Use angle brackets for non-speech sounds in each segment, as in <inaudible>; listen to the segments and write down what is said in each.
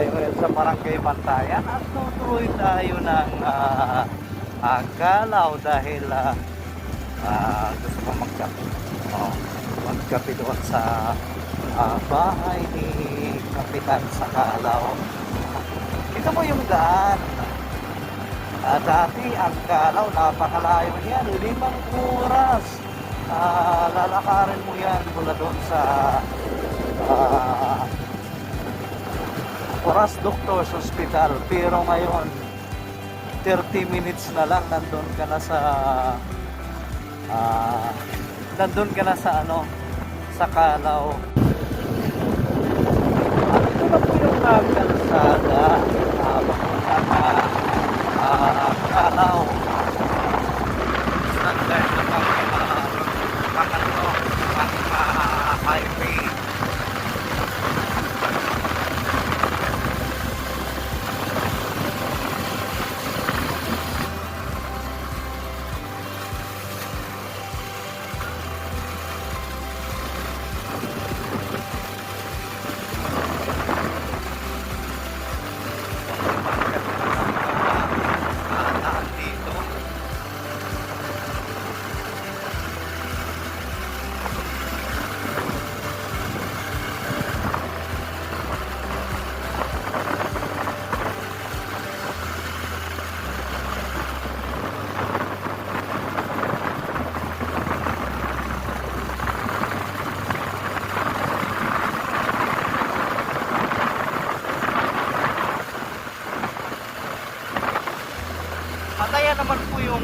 tayo sa Barangay Bantayan at tutuloy tayo ng uh, uh, Galaw dahil ah, ah, gusto ko magkape. Oh, magkape doon sa ah, bahay ni Kapitan sa Galaw. Ito po yung daan. Ah, dati ang Galaw, napakalayo niyan, limang oras. Ah, lalakarin mo yan mula doon sa ah, Oras Doctors Hospital. Pero ngayon, 30 minutes na lang nandun ka na sa ah, nandun ka na sa ano sa Kalaw. At ito na po yung uh, kalsada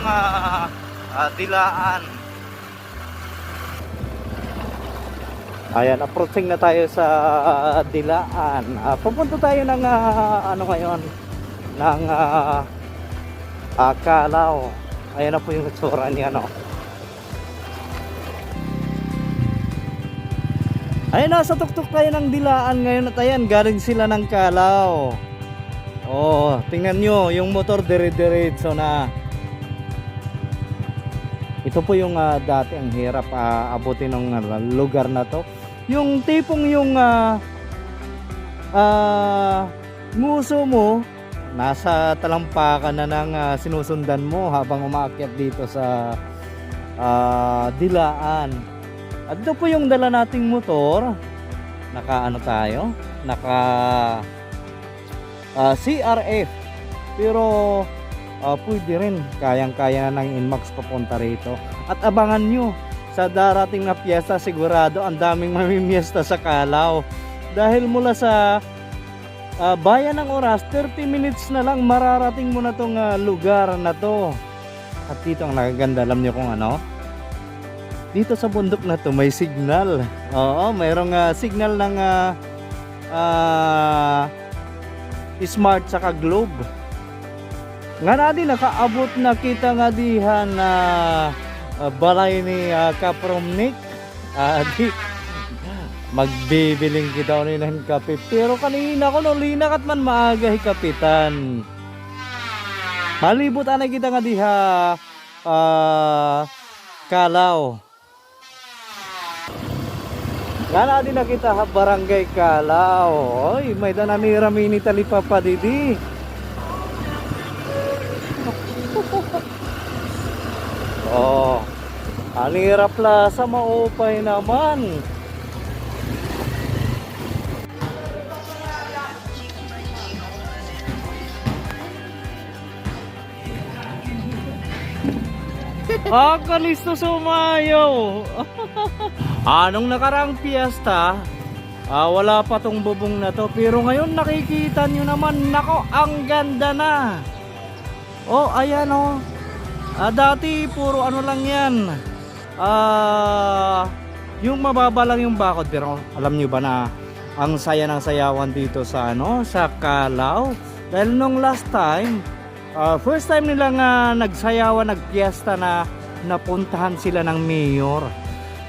ah, ah, dilaan. Ayan, approaching na tayo sa ah, dilaan. Ah, pupunta tayo ng ah, ano ngayon ng uh, Kalaw. Ayan na po yung itsura niya no. Ayan, nasa tuktok tayo ng dilaan ngayon at ayan, galing sila ng Kalaw. Oh, tingnan nyo, yung motor dire-diretso na. Ito po yung ah, dati ang hirap ah, abutin ng ah, lugar na to. Yung tipong yung ah, ah, nguso mo nasa talampakan na ng ah, sinusundan mo habang umaakyat dito sa ah, dilaan. At ito po yung dala nating motor. Naka ano tayo? Naka ah, CRF pero ah, pwede rin. Kayang-kaya na ng Inmax papunta rito. At abangan nyo sa darating na piyesta sigurado ang daming <laughs> mamimiesta sa Kalaw. Dahil mula sa ah, bayan ng oras 30 minutes na lang mararating mo na tong ah, lugar na to. At dito ang nakaganda alam nyo kung ano? Dito sa bundok na to may signal. Oo mayroong ah, signal ng ah, ah, smart saka globe nga na din nakaabot na kita nga dihan na ah, balay ni uh, Kapromnik Ah, di magbibiling kita ni ng kape pero kanina ko no linakat man maaga hi kapitan malibot anay kita nga diha ah, kalaw Gana din nakita ha barangay Kalaw. Oy, may danami-rami ni talipa pa didi. Ang hirap la sa maupay naman. Ah, kalisto sumayaw. <laughs> Anong nakaraang piyesta, ah, wala pa tong bubong na to. Pero ngayon nakikita nyo naman, nako, ang ganda na. Oh, ayan oh. Ah, dati puro ano lang yan. Ah, yung mababa lang yung bakod pero alam nyo ba na ang saya ng sayawan dito sa ano, sa Kalaw. Dahil nung last time, ah, first time nilang ah, nagsayawan, nagpiesta na napuntahan sila ng mayor.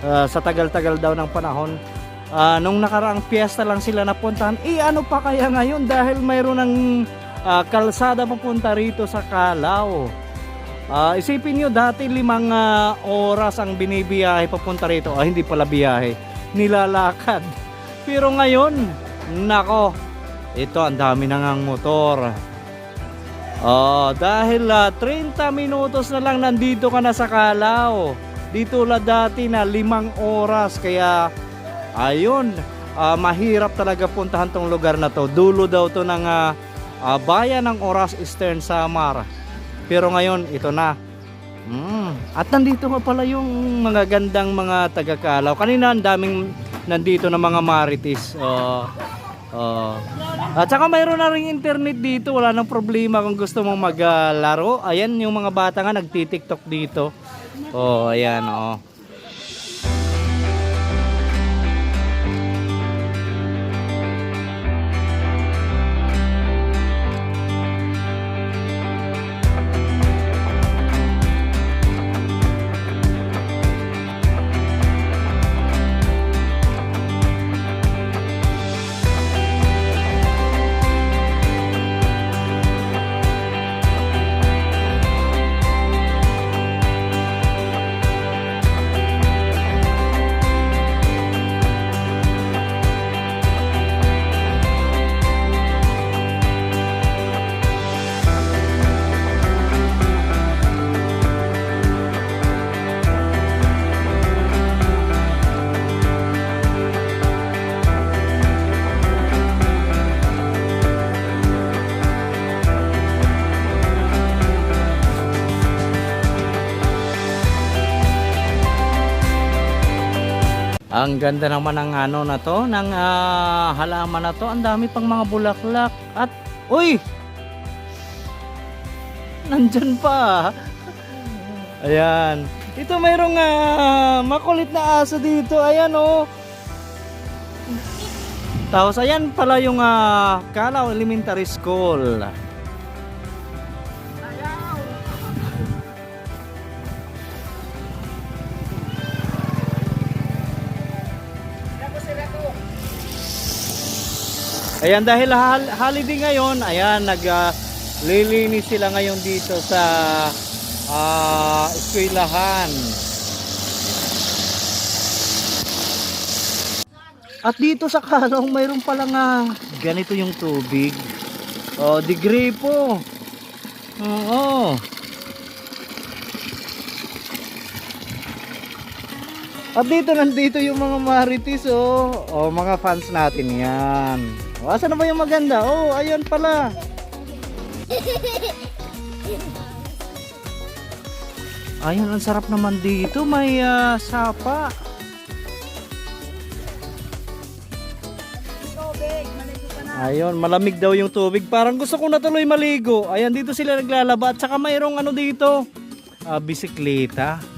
Ah, sa tagal-tagal daw ng panahon. Ah, nung nakaraang piyesta lang sila napuntahan, eh ano pa kaya ngayon dahil mayroon ng ah, kalsada papunta rito sa Kalaw. Ah, isipin nyo dati limang ah, oras ang binibiyahe papunta rito. Ah, hindi pala biyahe. Nilalakad. <laughs> Pero ngayon, nako, ito ang dami na ngang motor. Oh, dahil ah, 30 minutos na lang nandito ka na sa Calao. Dito la dati na limang oras kaya ayun, ah, mahirap talaga puntahan tong lugar na to. Dulo daw to ng ah, ah, bayan ng Oras Eastern Samar. Pero ngayon ito na. Mm. At nandito nga pala yung mga gandang mga taga-Calao. Kanina ang daming nandito na mga marites. Oh. Oh. At saka mayroon na ring internet dito, wala nang problema kung gusto mong maglaro. Ayan yung mga bata nga nagti-TikTok dito. Oh, ayan oh. Ang ganda naman ng ano na to, ng ah, halaman na to. Ang dami pang mga bulaklak. At, uy! Nandyan pa. Ayan. Ito mayroong ah, makulit na aso dito. Ayan oh. Tapos ayan pala yung uh, Calao Elementary School. Ayan dahil holiday ngayon, ayan nag ah, lilinis sila ngayon dito sa ah, eskwelahan. At dito sa Kalong mayroon pala nga ganito yung tubig. Oh, di gripo. Oo. At dito nandito yung mga marites oh. Oh, mga fans natin 'yan. Oh, asan ba yung maganda? Oh, ayun pala. Ayun, ang sarap naman dito. May ah, sapa. Ayun, malamig daw yung tubig. Parang gusto ko na tuloy maligo. Ayan, dito sila naglalaba. At saka mayroong ano dito, ah, bisikleta.